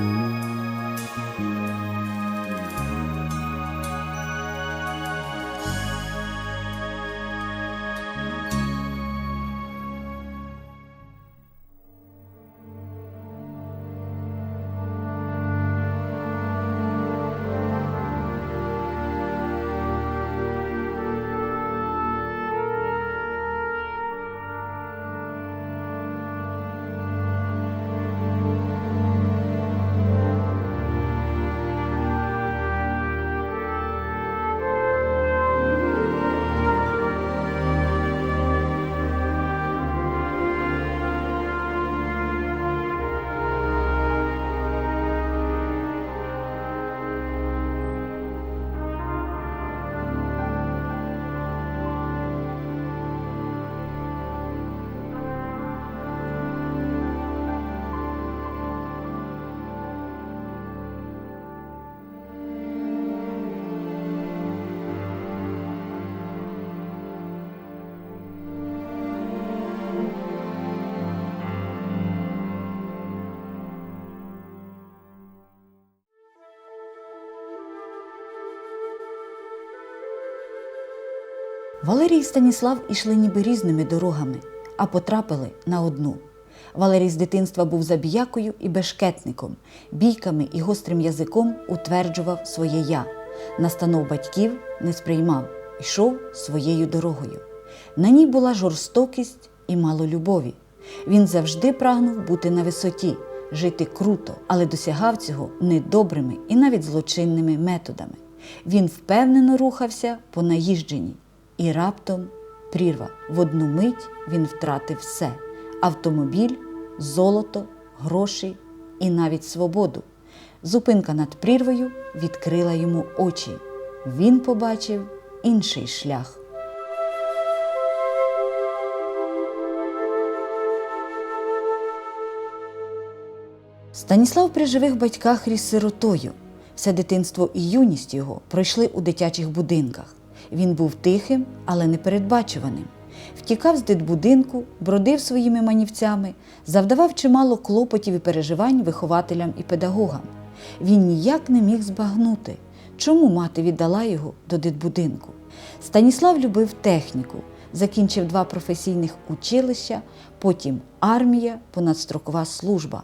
Mm-hmm. Валерій і Станіслав ішли ніби різними дорогами, а потрапили на одну. Валерій з дитинства був забіякою і бешкетником, бійками і гострим язиком утверджував своє я. Настанов батьків не сприймав, йшов своєю дорогою. На ній була жорстокість і мало любові. Він завжди прагнув бути на висоті, жити круто, але досягав цього недобрими і навіть злочинними методами. Він впевнено рухався по наїждженні. І раптом прірва. В одну мить він втратив все: автомобіль, золото, гроші і навіть свободу. Зупинка над прірвою відкрила йому очі. Він побачив інший шлях. Станіслав при живих батьках ріс сиротою. Все дитинство і юність його пройшли у дитячих будинках. Він був тихим, але непередбачуваним. Втікав з дитбудинку, бродив своїми манівцями, завдавав чимало клопотів і переживань вихователям і педагогам. Він ніяк не міг збагнути, чому мати віддала його до дитбудинку. Станіслав любив техніку, закінчив два професійних училища, потім армія, понадстрокова служба,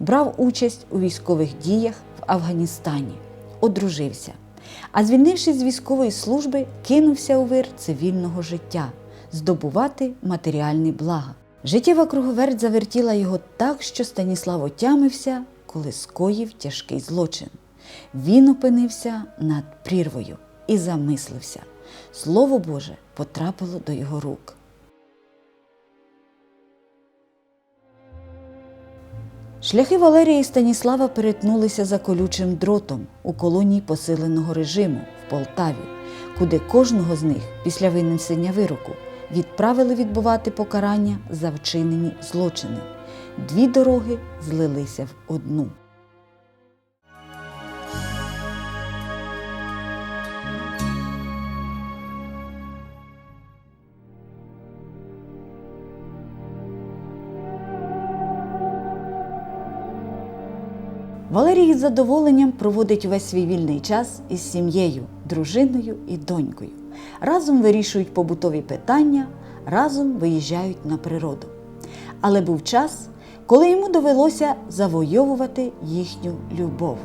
брав участь у військових діях в Афганістані, одружився. А звільнившись з військової служби, кинувся у вир цивільного життя здобувати матеріальні блага. Життєва круговерть завертіла його так, що Станіслав отямився, коли скоїв тяжкий злочин. Він опинився над прірвою і замислився. Слово Боже потрапило до його рук. Шляхи Валерія і Станіслава перетнулися за колючим дротом у колонії посиленого режиму в Полтаві, куди кожного з них після винесення вироку відправили відбувати покарання за вчинені злочини. Дві дороги злилися в одну. Валерій із задоволенням проводить весь свій вільний час із сім'єю, дружиною і донькою. Разом вирішують побутові питання, разом виїжджають на природу. Але був час, коли йому довелося завойовувати їхню любов.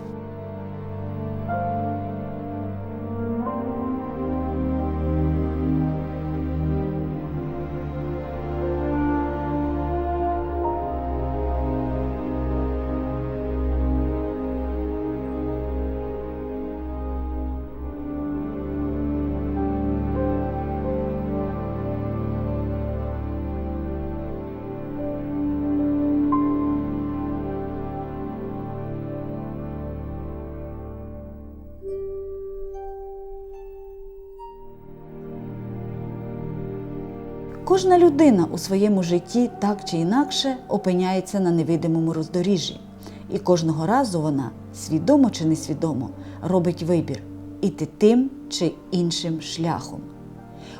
Кожна людина у своєму житті так чи інакше опиняється на невидимому роздоріжжі. І кожного разу вона, свідомо чи несвідомо, робить вибір іти тим чи іншим шляхом.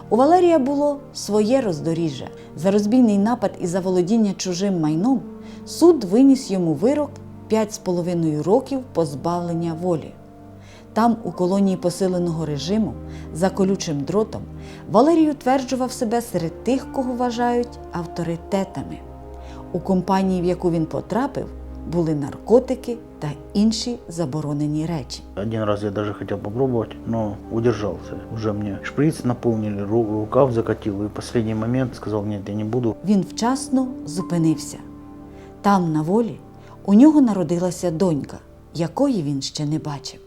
У Валерія було своє роздоріжжя. За розбійний напад і заволодіння чужим майном суд виніс йому вирок 5,5 років позбавлення волі. Там, у колонії посиленого режиму, за колючим дротом, Валерій утверджував себе серед тих, кого вважають авторитетами. У компанії, в яку він потрапив, були наркотики та інші заборонені речі. Один раз я даже хотел попробовать, но удержался. Уже мне шприц наполнили, ру- рукав закатил, и в последний момент сказал, нет, я не буду. Він вчасно зупинився. Там, на волі, у нього народилася донька, якої він ще не бачив.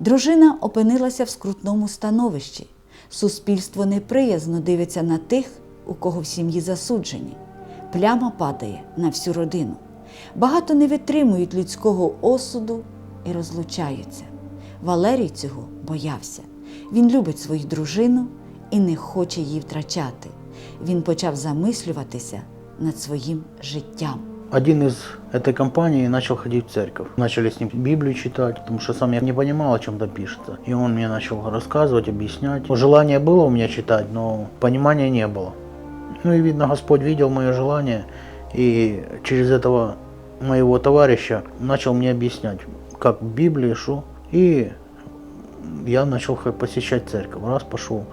Дружина опинилася в скрутному становищі. Суспільство неприязно дивиться на тих, у кого в сім'ї засуджені. Пляма падає на всю родину. Багато не витримують людського осуду і розлучаються. Валерій цього боявся. Він любить свою дружину і не хоче її втрачати. Він почав замислюватися над своїм життям. Один из этой компании начал ходить в церковь. Начали с ним Библию читать, потому что сам я не понимал, о чем там пишется. И он мне начал рассказывать, объяснять. Желание было у меня читать, но понимания не было. Ну и видно, Господь видел мое желание, и через этого моего товарища начал мне объяснять, как в Библии. И я начал посещать церковь. Раз пошел,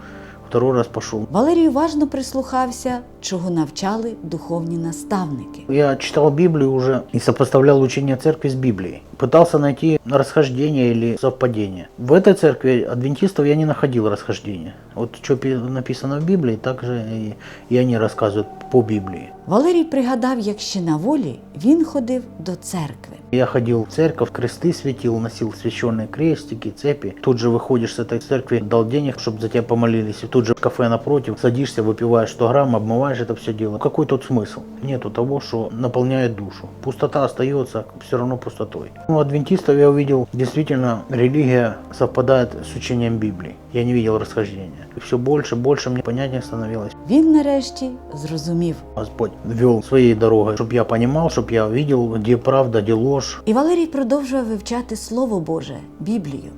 второй раз пошел. Валерій уважно прислухався, чого навчали духовні наставники. Я читал Библию уже и сопоставлял учение церкви с Библией Пытался найти расхождение или совпадение. В этой церкви адвентистов я не находил расхождения. Вот что написано в Библии, так же и, и они рассказывают по Библии. Валерій пригадав, як ще на волі він ходив до церкви. Я ходил в церковь, кресты светил, носил священные крестики, цепи. Тут же выходишь с этой церкви, дал денег, чтобы за тебя помолились. И тут же в кафе напротив, садишься, выпиваешь 100 грамм, обмываешь это все дело. Какой тут смысл? Нету того, что наполняет душу. Пустота остается все равно пустотой. У адвентистов я увидел, действительно, религия совпадает с учением Библии. Я не видел расхождения. И все больше, больше мне понятнее становилось. Він нарешті зрозумів. Господь вел своей дорогой, чтобы я понимал, чтобы я видел, где правда, где ложь. І Валерій продовжував вивчати Слово Боже, Біблію.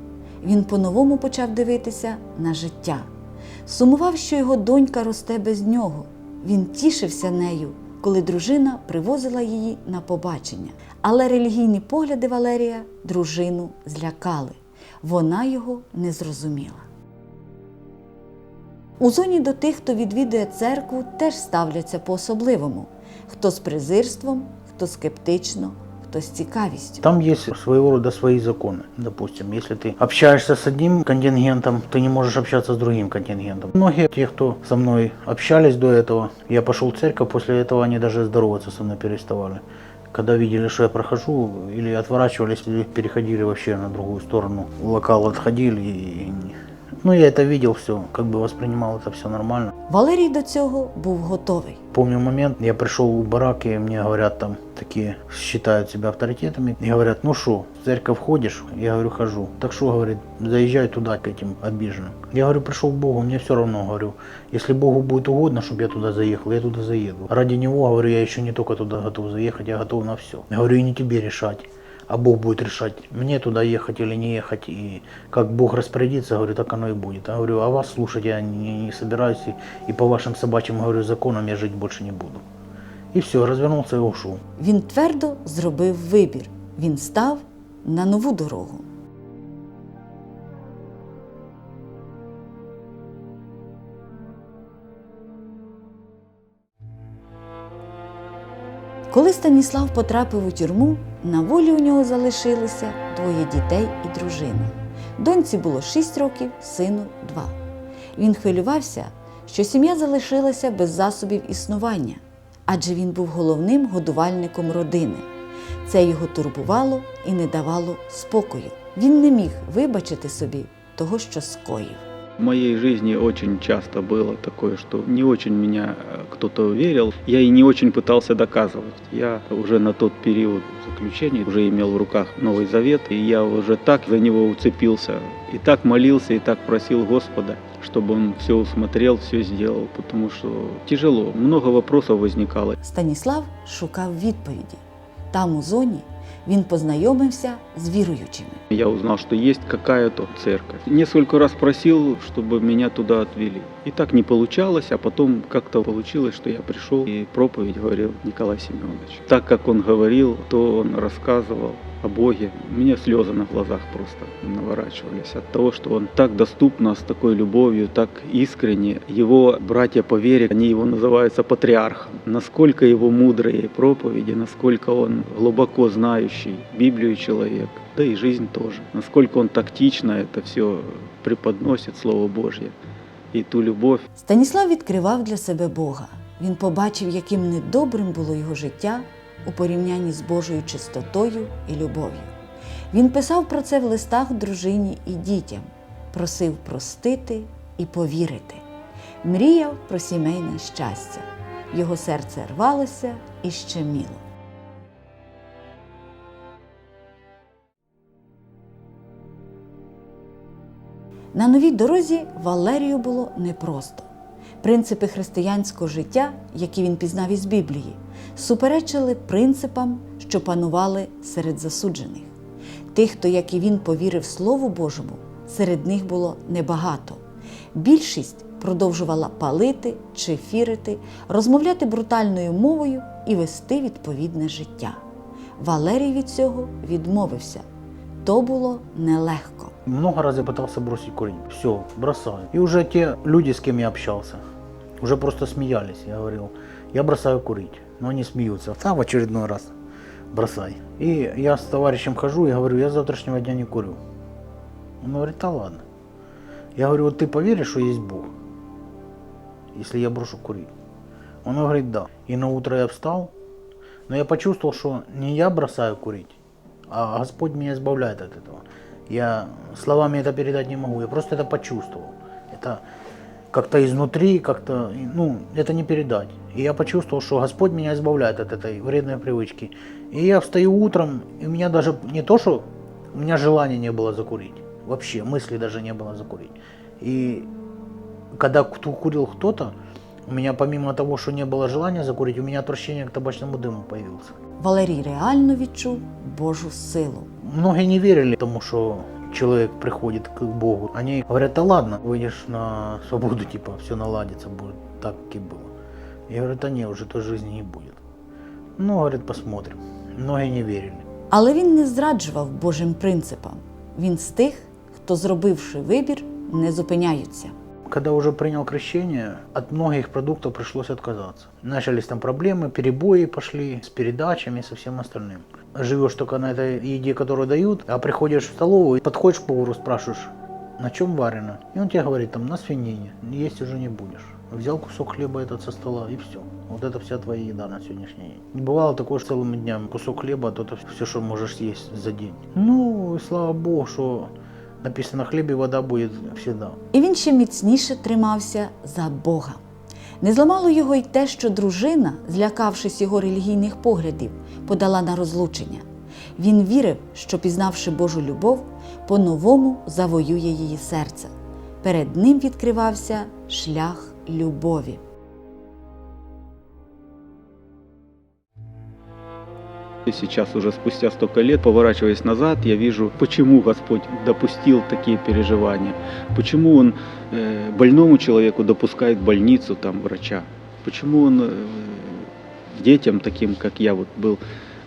Він по-новому почав дивитися на життя. Сумував, що його донька росте без нього. Він тішився нею, коли дружина привозила її на побачення. Але релігійні погляди Валерія дружину злякали. Вона його не зрозуміла. У зоні до тих, хто відвідує церкву, теж ставляться по-особливому: хто з презирством, хто скептично, хто з цікавістю. Там есть своего рода свои законы. Допустим, если ты общаешься с одним контингентом, ты не можешь общаться с другим контингентом. Многие те, кто со мной общались до этого, я пошел в церковь, после этого они даже здороваться со мной переставали. Когда видели, что я прохожу, или отворачивались, или переходили вообще на другую сторону, локал отходили. И... Ну, я это видел все, как бы воспринимал это все нормально. Валерій до цього був готовий. Помню момент, я пришел в барак, и мне говорят там, такие считают себя авторитетами, и говорят, ну что, в церковь ходишь? Я говорю, хожу. Так что, говорит, заезжай туда к этим обиженным. Я говорю, пришел к Богу, мне все равно, говорю, если Богу будет угодно, чтобы я туда заехал, я туда заеду. Ради Него, говорю, я еще не только туда готов заехать, я готов на все. Я говорю, и не тебе решать. А Бог будет решать, мне туда ехать или не ехать. И как Бог распорядится, говорю, так оно и будет. Я говорю, а вас слушать я не, не собираюсь. И, и по вашим собачьим, говорю, законам я жить больше не буду. І все, розвернувся і ушов. Він твердо зробив вибір. Він став на нову дорогу. Коли Станіслав потрапив у тюрму, на волі у нього залишилися двоє дітей і дружина. Доньці було 6 років, сину 2. Він хвилювався, що сім'я залишилася без засобів існування, адже він був головним годувальником родини. Це його турбувало і не давало спокою. Він не міг вибачити собі того, що скоїв. В моей жизни очень часто было такое, что не очень меня э, кто-то верил. Я и не очень пытался доказывать. Я уже на тот период заключения уже имел в руках Новый Завет, и я уже так за него уцепился, и так молился, и так просил Господа, чтобы Он все усмотрел, все сделал, потому что тяжело, много вопросов возникало. Станіслав шукав відповіді. Там, у зоні, він познайомився з віруючими. Я узнал, что есть какая-то церковь. Несколько раз просив, чтобы меня туда відвели. И так не получалось, а потом как-то получилось, что я прийшов и проповедь говорил Николай Семенович. Так как он говорил, то он рассказывал о Боге. У меня слезы на глазах просто наворачивались от того, что он так доступно, с такой любовью, так искренне. Его братья по вере, они его называются патриархом. Насколько его мудрые проповеди, насколько он глубоко знающий Библию человек, да и жизнь тоже. Насколько он тактично это все преподносит, Слово Божье. И ту любовь, Станіслав відкривав для себе Бога. Він побачив, яким недобрим було його життя у порівнянні з Божою чистотою і любов'ю. Він писав про це в листах дружині і дітям, просив простити і повірити. Мріяв про сімейне щастя. Його серце рвалося і щеміло. На новій дорозі Валерію було непросто. Принципи християнського життя, які він пізнав із Біблії, суперечили принципам, що панували серед засуджених. Тих, хто, як і він, повірив Слову Божому, серед них було небагато. Більшість продовжувала палити, чефірити, розмовляти брутальною мовою і вести відповідне життя. Валерій від цього відмовився. То було нелегко. Много раз я пытался бросить курить. Все, бросаю. И уже те люди, с кем я общался, уже просто смеялись. Я говорил, я бросаю курить. Но они смеются. А в очередной раз бросай. И я с товарищем хожу и говорю, я с завтрашнего дня не курю. Он говорит, да ладно. Я говорю, вот ты поверишь, что есть Бог, если я брошу курить? Он говорит, да. И на утро я встал, но я почувствовал, что не я бросаю курить, а Господь меня избавляет от этого. Я словами это передать не могу, я просто это почувствовал. Это как-то изнутри, как-то, ну, это не передать. И я почувствовал, что Господь меня избавляет от этой вредной привычки. И я встаю утром, и у меня даже не то, что у меня желания не было закурить. Вообще, мысли даже не было закурить. И когда кту- курил кто-то, у меня помимо того, что не было желания закурить, у меня отвращение к табачному дыму появился. Валерій реально відчув Божу силу. Многие не верили тому, что человек приходит к Богу. Они говорят, да ладно, выйдешь на свободу, типа, все наладится, будет так, как и было. Я говорю, да не, уже той жизни не будет. Ну, говорит, посмотрим. Многие не верили. Але він не зраджував Божим принципам. Він з тих, хто, зробивши вибір, не зупиняються. Когда уже принял крещение, от многих продуктов пришлось отказаться. Начались там проблемы, перебои пошли с передачами, со всем остальным. Живешь только на этой еде, которую дают, а приходишь в столовую, подходишь к повару, спрашиваешь, на чем варено? И он тебе говорит, там, на свинине, есть уже не будешь. Взял кусок хлеба этот со стола и все. Вот это вся твоя еда на сегодняшний день. Не бывало такое, что целыми днями кусок хлеба, а то это все, что можешь съесть за день. Ну, и слава богу, что написано хлеб и вода будет всегда. І він ще міцніше тримався за Бога. Не зламало його й те, що дружина, злякавшись його релігійних поглядів, подала на розлучення. Він вірив, що, пізнавши Божу любов, по-новому завоює її серце. Перед ним відкривався шлях любові. Сейчас уже спустя столько лет, поворачиваясь назад, я вижу, почему Господь допустил такие переживания, почему Он э, больному человеку допускает больницу там врача, почему Он э, детям таким, как я вот был,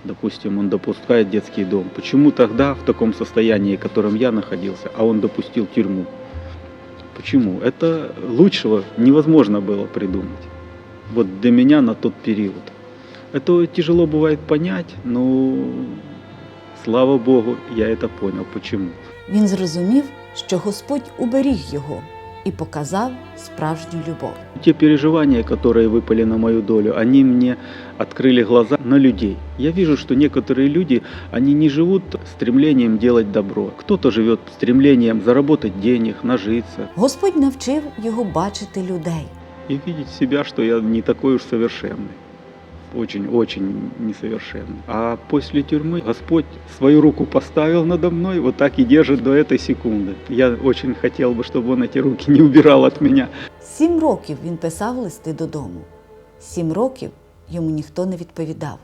допустим, Он допускает детский дом, почему тогда в таком состоянии, в котором я находился, а Он допустил тюрьму. Почему? Это лучшего невозможно было придумать. Вот для меня на тот период. Это тяжело бывает понять, но слава Богу, я это понял. Почему? Він зрозумів, що Господь уберіг його і показав справжню любов. Те переживания, которые выпали на мою долю, они мне открыли глаза на людей. Я вижу, что некоторые люди, они не живут стремлением делать добро. Кто-то живет стремлением заработать денег, нажиться Господь навчив його бачити людей. и видеть себя, что я не такой уж совершенный. Очень-очень несовершенный. А после тюрьмы Господь свою руку поставил надо мной, вот так и держит до этой секунды. Я очень хотел бы, чтобы Он эти руки не убирал от меня. Сім років він писав листи додому. Сім років йому ніхто не відповідав.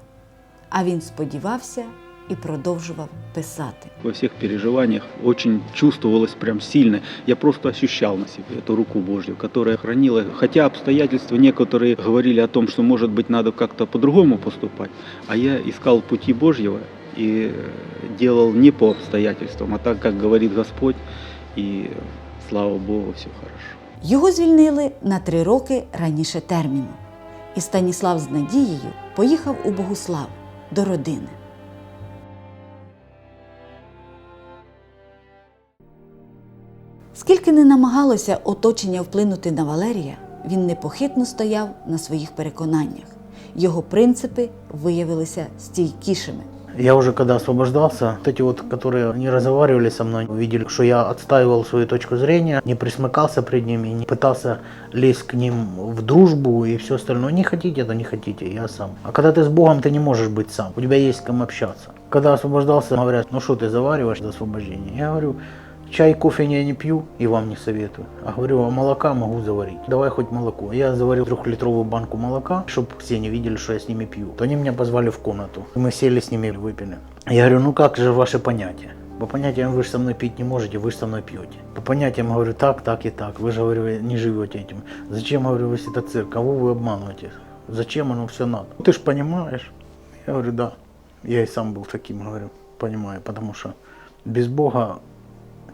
А він сподівався і продовжував писати. Во всех переживаниях очень чувствовалось прям сильно. Я просто ощущал на себе эту руку Божью, которая хранила. Хотя обстоятельства некоторые говорили о том, что, может быть, надо как-то по-другому поступать, а я искал пути Божьего и э, делал не по обстоятельствам, а так, как говорит Господь, и слава Богу, все хорошо. Його звільнили на три роки раніше терміну. І Станіслав з надією поїхав у Богуслав до родини. Скільки не намагалося оточення вплинути на Валерія, він непохитно стояв на своїх переконаннях. Його принципи виявилися стійкішими. Я уже когда освобождался, вот эти вот, которые не разговаривали со мной, увидели, что я отстаивал свою точку зрения, не присмыкался пред ними, не пытался лезть к ним в дружбу и все остальное. Не хотите, это не хотите, я сам. А когда ты с Богом, ты не можешь быть сам, у тебя есть с кем общаться. Когда освобождался, говорят, ну что ты завариваешь до освобождения? Я говорю, чай, кофе я не пью и вам не советую. А говорю, а молока могу заварить. Давай хоть молоко. Я заварил трехлитровую банку молока, чтобы все не видели, что я с ними пью. То они меня позвали в комнату. Мы сели с ними, выпили. Я говорю, ну как же ваши понятия? По понятиям вы же со мной пить не можете, вы же со мной пьете. По понятиям говорю так, так и так. Вы же, говорю, вы не живете этим. Зачем, говорю, весь этот цирк? Кого вы обманываете? Зачем оно все надо? Ты ж понимаешь? Я говорю, да. Я и сам был таким, говорю, понимаю, потому что без Бога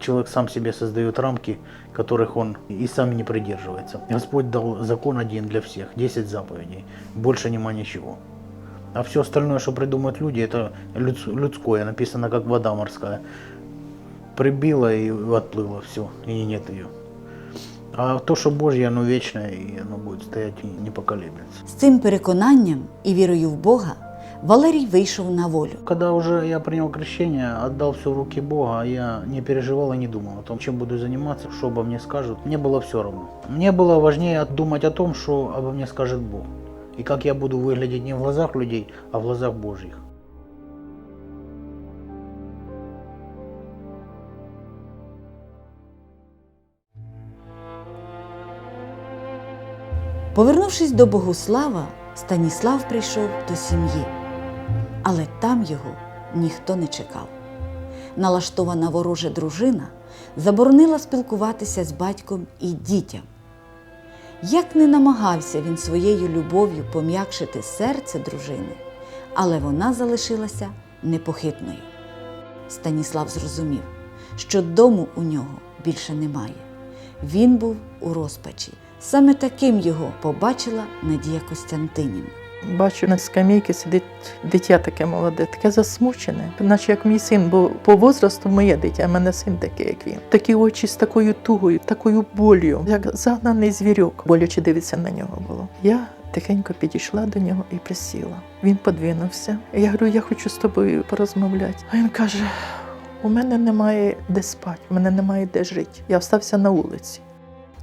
человек сам себе создает рамки, которых он и сам не придерживается. Господь дал закон один для всех, 10 заповедей, больше нема ничего. А все остальное, что придумают люди, это людс- людское, написано как вода морская. Прибило и отплыло все, и нет ее. А то, что Божье, оно вечное, и оно будет стоять и не поколеблется. З цим переконанням і вірою в Бога Валерій вийшов на волю. Когда уже я принял крещение, отдал все в руки Бога, я не переживал и не думал о том, чем буду заниматься, что обо мне скажут. Мне было все равно. Мне было важнее думать о том, что обо мне скажет Бог. И как я буду выглядеть не в глазах людей, а в глазах Божьих. Повернувшись до Богуслава, Станіслав прийшов до сім'ї, але там його ніхто не чекав. Налаштована ворожа дружина заборонила спілкуватися з батьком і дітям. Як не намагався він своєю любов'ю пом'якшити серце дружини, але вона залишилася непохитною. Станіслав зрозумів, що дому у нього більше немає. Він був у розпачі. Саме таким його побачила Надія Костянтинівна. Бачу, на скамейці сидить дитя таке молоде, таке засмучене, наче як мій син, бо по возрасту моє дитя, а мене син такий, як він. Такі очі з такою тугою, такою болью, як загнаний звірок. Боляче дивитися на нього було. Я тихенько підійшла до нього і присіла. Він подвинувся. Я говорю, я хочу з тобою порозмовляти. А він каже: у мене немає де спати, у мене немає де жити. Я остався на вулиці.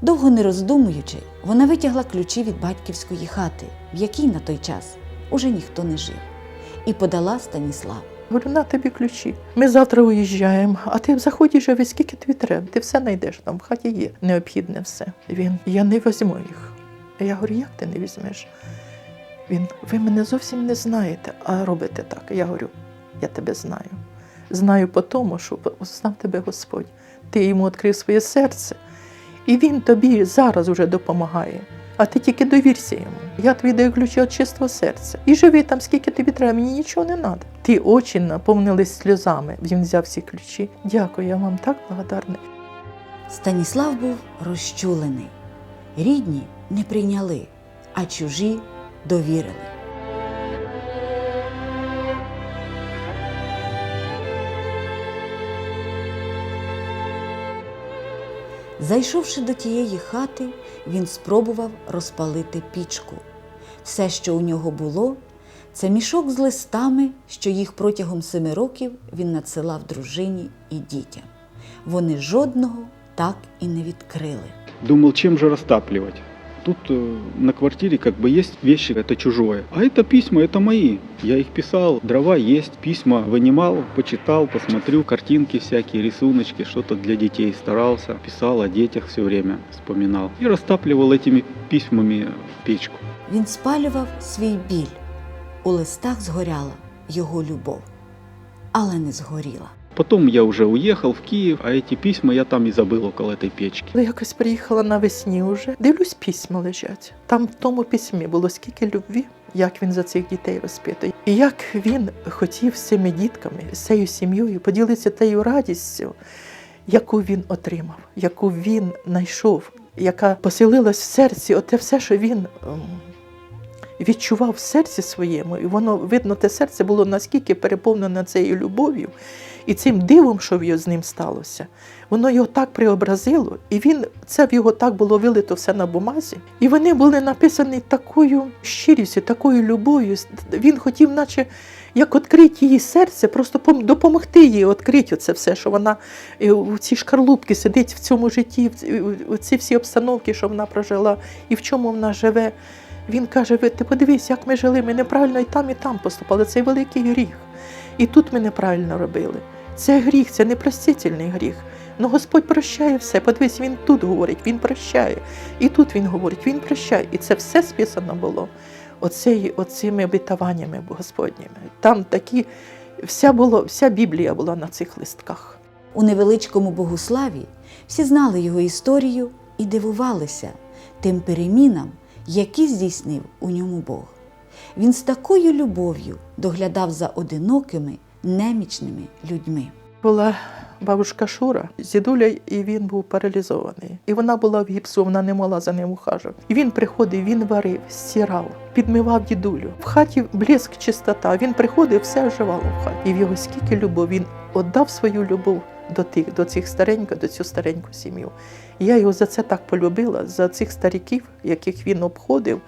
Довго не роздумуючи, вона витягла ключі від батьківської хати, в якій на той час уже ніхто не жив, і подала Станіславу. Говорю, на тобі ключі. Ми завтра уїжджаємо, а ти заходь і живи, скільки тобі треба. Ти все знайдеш там, в хаті є необхідне все. Він, я не візьму їх. А я говорю, як ти не візьмеш? Він, ви мене зовсім не знаєте, а робите так. Я говорю, я тебе знаю. Знаю по тому, що знав тебе Господь. Ти йому відкрив своє серце, і він тобі зараз уже допомагає. А ти тільки довірся йому. Я тобі даю ключі від чистого серця. І живи там, скільки тобі треба, мені нічого не треба. Ті очі наповнились сльозами. Він взяв всі ключі. Дякую, я вам так благодарний. Станіслав був розчулений. Рідні не прийняли, а чужі довірили. Зайшовши до тієї хати, він спробував розпалити пічку. Все, що у нього було, це мішок з листами, що їх протягом семи років він надсилав дружині і дітям. Вони жодного так і не відкрили. Думав, чим же растапливать. Тут э, на квартире как бы есть вещи, это чужое. А это письма, это мои. Я их писал, дрова есть, письма вынимал, почитал, посмотрю, картинки всякие, рисуночки, что-то для детей старался. Писал о детях все время, вспоминал. И растапливал этими письмами печку. Він спалював свій біль. У листах згоряла його любов, але не згоріла. Потом я уже уехал в Киев, а эти письма я там и забыл около этой печки. Коли якось приїхала навесні вже, дивлюсь, письма лежать. Там в тому письмі було скільки любві, як він за цих дітей розпитує. І як він хотів з цими дітками, з цією сім'єю поділитися тією радістю, яку він отримав, яку він знайшов, яка поселилась в серці, оте все, що він ем, відчував в серці своєму, і воно видно, те серце було наскільки переповнене цією любов'ю і цим дивом, що в з ним сталося. Воно його так преобразило, і він це в його так було вилито все на бумазі. І вони були написані такою щирістю, такою любов'ю. Він хотів, наче як відкрити її серце, просто допомогти їй відкрити це все, що вона е, у цій шкарлупці сидить в цьому житті, в ці всі обстановки, що вона прожила, і в чому вона живе. Він каже: «Ви- ти подивись, як ми жили, ми неправильно і там, і там поступали. Це великий гріх. І тут ми неправильно робили. Це гріх, це непростительний гріх. Ну Господь прощає все. Подивись, Він тут говорить, Він прощає. І тут Він говорить, Він прощає. І це все списано було оцеї, оцими обітованнями Господніми. Там такі, вся, було, вся Біблія була на цих листках. У невеличкому Богославі всі знали його історію і дивувалися тим перемінам, які здійснив у ньому Бог. Він з такою любов'ю доглядав за одинокими, немічними людьми. Була бабушка Шура з і він був паралізований. І вона була в гіпсу, вона не могла за ним ухажувати. І він приходив, він варив, стирав, підмивав дідулю. В хаті блиск, чистота. Він приходив, все оживало в хаті. І в його скільки любов. Він віддав свою любов до тих, до цих стареньких, до цю стареньку сім'ю. Я його за це так полюбила, за цих стариків, яких він обходив.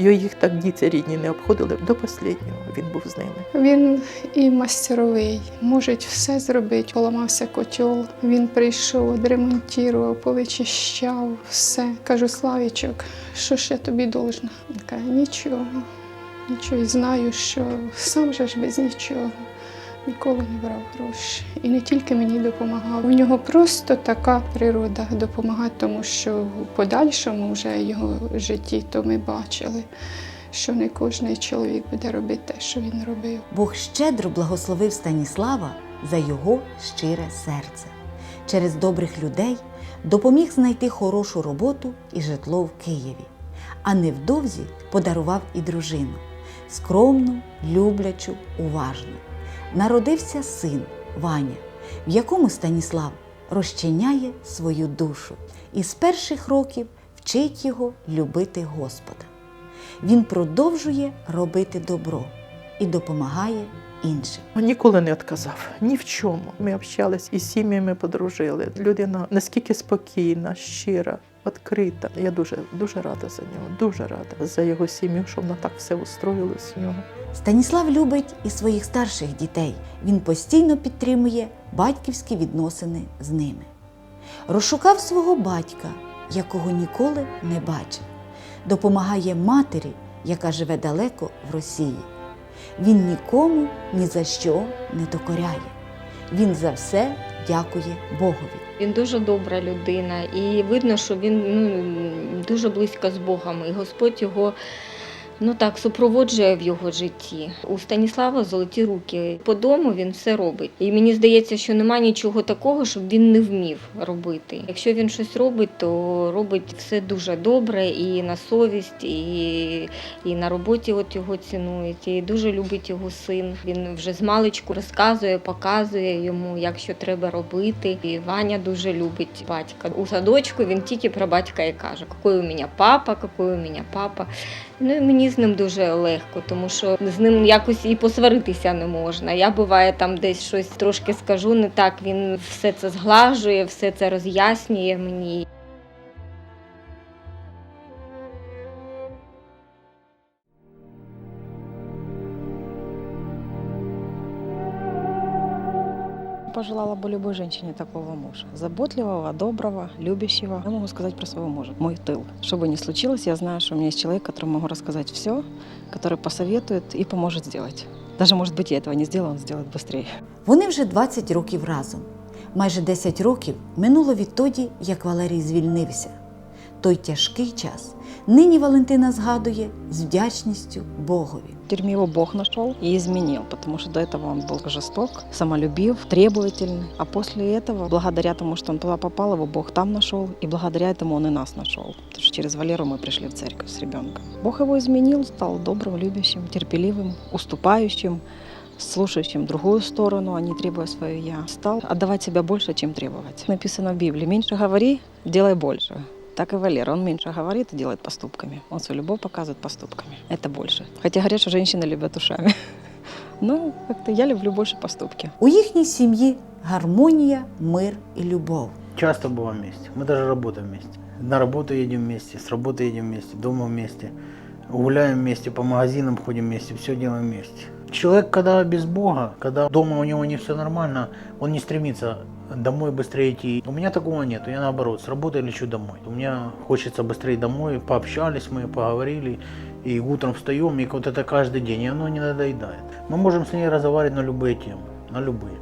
Його їх так діти рідні не обходили. До останнього він був з ними. Він і мастеровий, може все зробити. Поламався котел. Він прийшов, відремонтував, повичищав все. Кажу, Славічок, що я тобі должна? Каже, нічого, нічого. І знаю, що сам же ж без нічого. Ніколи не брав гроші. І не тільки мені допомагав. У нього просто така природа допомагати, тому що в подальшому вже його житті то ми бачили, що не кожен чоловік буде робити те, що він робив. Бог щедро благословив Станіслава за його щире серце. Через добрих людей допоміг знайти хорошу роботу і житло в Києві, а невдовзі подарував і дружину скромну, люблячу, уважну. Народився син Ваня, в якому Станіслав розчиняє свою душу і з перших років вчить його любити Господа. Він продовжує робити добро і допомагає іншим. Ніколи не відказав ні в чому. Ми общались із сім'ями подружили. Людина наскільки спокійна, щира, відкрита. Я дуже дуже рада за нього, дуже рада за його сім'ю, що вона так все устроїлось у нього. Станіслав любить і своїх старших дітей. Він постійно підтримує батьківські відносини з ними. Розшукав свого батька, якого ніколи не бачив. Допомагає матері, яка живе далеко в Росії. Він нікому ні за що не докоряє. Він за все дякує Богові. Він дуже добра людина, і видно, що він ну, дуже близько з Богом, і Господь його ну так супроводжує в його житті. У Станіслава золоті руки. По дому він все робить. І мені здається, що немає нічого такого, щоб він не вмів робити. Якщо він щось робить, то робить все дуже добре і на совість, і, і на роботі от його цінують. І дуже любить його син. Він вже з маличку розказує, показує йому, як що треба робити. І Ваня дуже любить батька. У садочку він тільки про батька і каже, який у мене папа, який у мене папа. Ну і мені з ним дуже легко, тому що з ним якось і посваритися не можна. Я буває там десь щось трошки скажу не так. Він все це зглажує, все це роз'яснює мені. Пожелала бы любой женщине такого мужа. Заботливого, доброго, любящего. Я могу сказать про своего мужа. Мой тыл. Что бы ни случилось, я знаю, что у меня есть человек, которому могу рассказать все, который посоветует и поможет сделать. Даже, может быть, я этого не сделала, он сделает быстрее. Вони вже 20 років разом. Майже 10 років минуло відтоді, як Валерій звільнився. той тяжкий час нині Валентина згадує з вдячністю Богові. В тюрьме его Бог нашел и изменил, потому что до этого он был жесток, самолюбив, требовательный. А после этого, благодаря тому, что он туда попал, его Бог там нашел, и благодаря этому он и нас нашел. Потому что через Валеру мы пришли в церковь с ребенком. Бог его изменил, стал добрым, любящим, терпеливым, уступающим, слушающим другую сторону, а не требуя свое «я». Стал отдавать себя больше, чем требовать. Написано в Библии «меньше говори, делай больше». Так и Валера. Он меньше говорит и делает поступками. Он свою любовь показывает поступками. Это больше. Хотя говорят, что женщины любят ушами. Ну, как-то я люблю больше поступки. У їхній сім'ї гармонія, мир і любов. Часто бываем вместе. Мы даже работаем вместе. На работу едем вместе, с работы едем вместе, дома вместе. Гуляем вместе, по магазинам ходим вместе, все делаем вместе. Человек, когда без Бога, когда дома у него не все нормально, он не стремится домой быстрее идти. У меня такого нет, я наоборот, с работы лечу домой. У меня хочется быстрее домой, пообщались мы, поговорили, и утром встаем, и вот это каждый день, и оно не надоедает. Мы можем с ней разговаривать на любые темы, на любые.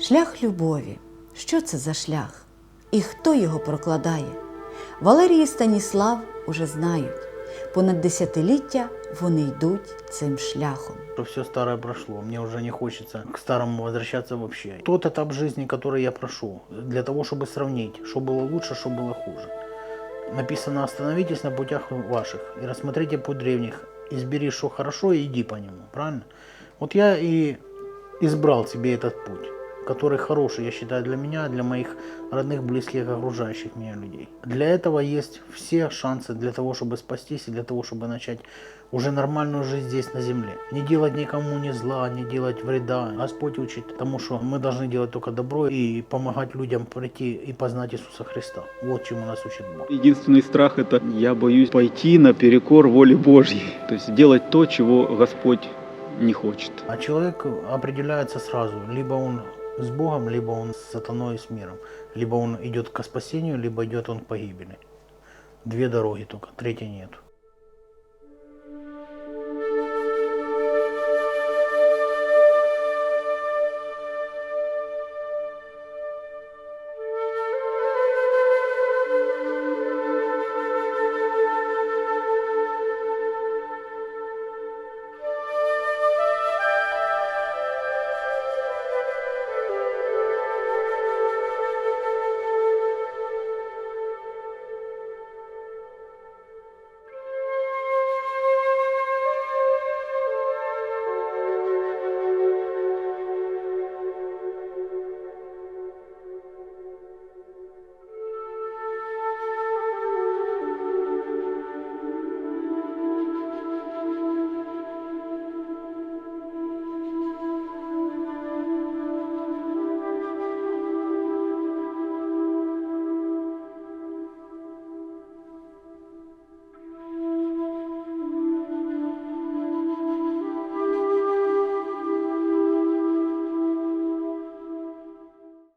Шлях любові. Що це за шлях? І хто його прокладає? Валерій і Станіслав уже знають. Понад десятиліття вони йдуть цим шляхом. что все старое прошло, мне уже не хочется к старому возвращаться вообще. Тот этап жизни, который я прошел, для того, чтобы сравнить, что было лучше, что было хуже. Написано, остановитесь на путях ваших и рассмотрите путь древних, избери, что хорошо, и иди по нему, правильно? Вот я и избрал себе этот путь, Который хороший, я считаю, для меня, для моих родных, близких, окружающих меня людей. Для этого есть все шансы для того, чтобы спастись и для того, чтобы начать уже нормальную жизнь здесь на земле. Не делать никому ни зла, не делать вреда. Господь учит тому, что мы должны делать только добро и помогать людям прийти и познать Иисуса Христа. Вот чему нас учит Бог. Единственный страх – это я боюсь пойти наперекор воле Божьей. То есть делать то, чего Господь не хочет. А человек определяется сразу. Либо он с Богом, либо он с сатаной и с миром. Либо он идет к спасению, либо идет он к погибели. Две дороги только, третьей нет.